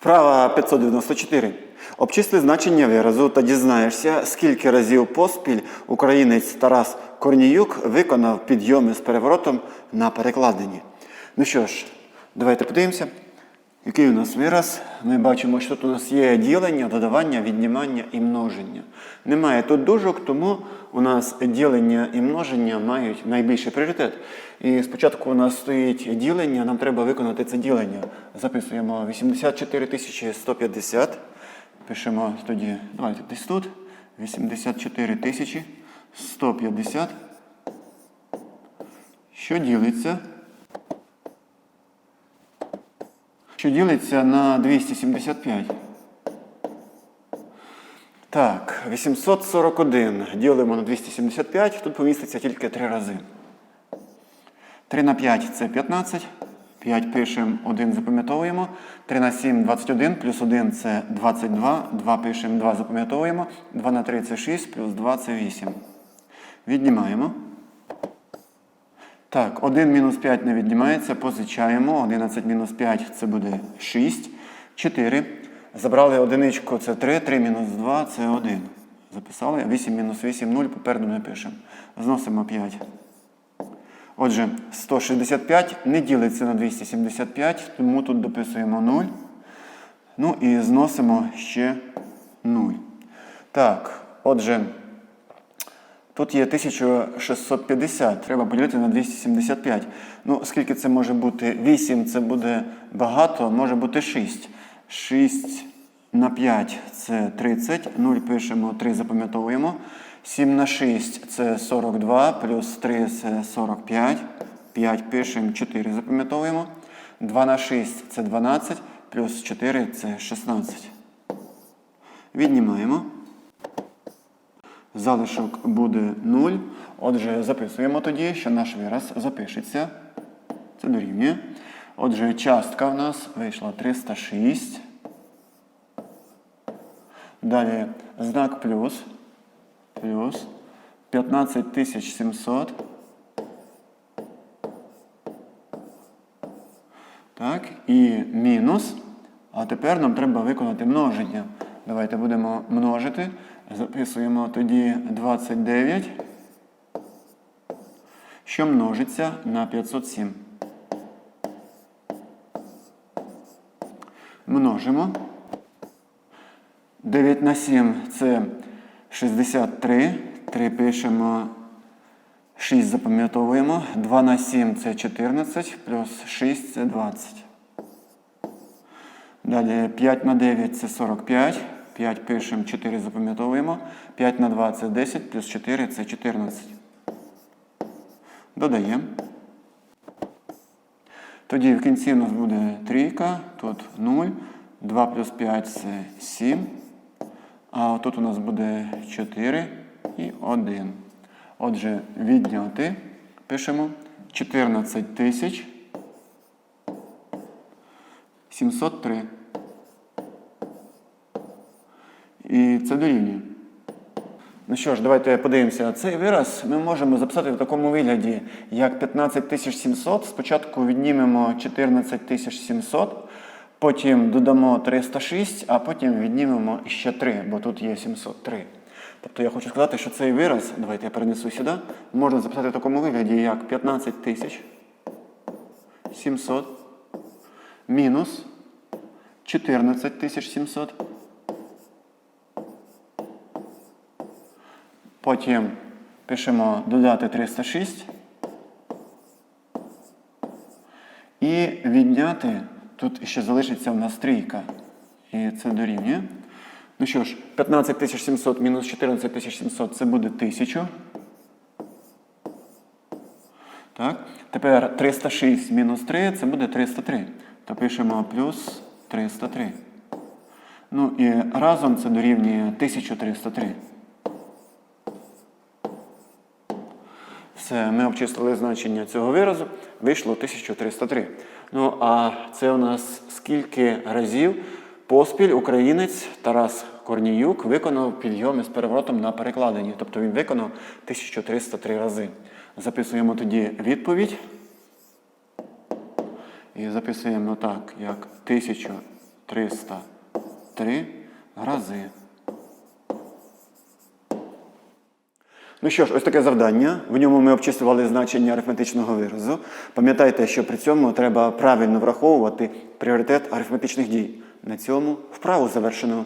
Вправа 594. Обчисли значення виразу та дізнаєшся, скільки разів поспіль українець Тарас Корніюк виконав підйоми з переворотом на перекладині. Ну що ж, давайте подивимося, який у нас вираз. Ми бачимо, що тут у нас є ділення, додавання, віднімання і множення. Немає тут дужок, тому у нас ділення і множення мають найбільший пріоритет. І спочатку у нас стоїть ділення, нам треба виконати це ділення. Записуємо 84 150. Пишемо тоді, давайте десь тут. 84 тисячі 150. Що ділиться? Що ділиться на 275. Так, 841 ділимо на 275, тут поміститься тільки 3 рази. 3 на 5 це 15. 5 пишемо, 1 запам'ятовуємо. 3 на 7 21, плюс 1 це 22. 2 пишемо, 2 запам'ятовуємо. 2 на 3 це 6, плюс 2 це 8. Віднімаємо. Так, 1 мінус 5 не віднімається, позичаємо. 11 мінус 5 це буде 6. 4. Забрали одиничку, це 3. 3 мінус 2 це 1. Записали. 8 мінус 8 0, попереду не пишемо. Зносимо 5. Отже, 165 не ділиться на 275, тому тут дописуємо 0. Ну і зносимо ще 0. Так, отже, тут є 1650. Треба поділити на 275. Ну, скільки це може бути? 8 це буде багато, може бути 6. 6 на 5 це 30. 0 пишемо, 3 запам'ятовуємо. 7 на 6 це 42, плюс 3 це 45. 5 пишемо, 4 запам'ятовуємо. 2 на 6 це 12, плюс 4 це 16. Віднімаємо. Залишок буде 0. Отже, записуємо тоді, що наш вираз запишеться. Це дорівнює. Отже, частка в нас вийшла 306. Далі знак плюс. Плюс 15700. Так, і мінус. А тепер нам треба виконати множення. Давайте будемо множити. Записуємо тоді 29, що множиться на 507. Множимо. 9 на 7 це 63. 3 пишемо, 6 запам'ятовуємо. 2 на 7 це 14, плюс 6 це 20. Далі 5 на 9 це 45. 5 пишемо, 4 запам'ятовуємо. 5 на 2 це 10, плюс 4 це 14. Додаємо. Тоді в кінці у нас буде трійка, тут 0. 2 плюс 5 це 7. А тут у нас буде 4 і 1. Отже, відняти пишемо 14 тисяч 703. І це дорівнює. Ну що ж, давайте подивимося. Цей вираз ми можемо записати в такому вигляді, як 15700. Спочатку віднімемо 14700, потім додамо 306, а потім віднімемо ще 3, бо тут є 703. Тобто я хочу сказати, що цей вираз, давайте я перенесу сюди, можна записати в такому вигляді, як 15700 мінус 14700. Потім пишемо додати 306 і відняти, тут ще залишиться в нас трійка. І це дорівнює. Ну що ж, 15700 мінус 14700 це буде 1000. Так. Тепер 306 мінус 3 це буде 303. То пишемо плюс 303. Ну і разом це дорівнює 1303. Все, ми обчислили значення цього виразу, вийшло 1303. Ну, а це у нас скільки разів поспіль українець Тарас Корніюк виконав підйоми з переворотом на перекладенні. Тобто він виконав 1303 рази. Записуємо тоді відповідь. І записуємо так, як 1303 рази. Ну що ж, ось таке завдання. В ньому ми обчислювали значення арифметичного виразу. Пам'ятайте, що при цьому треба правильно враховувати пріоритет арифметичних дій. На цьому вправу завершено.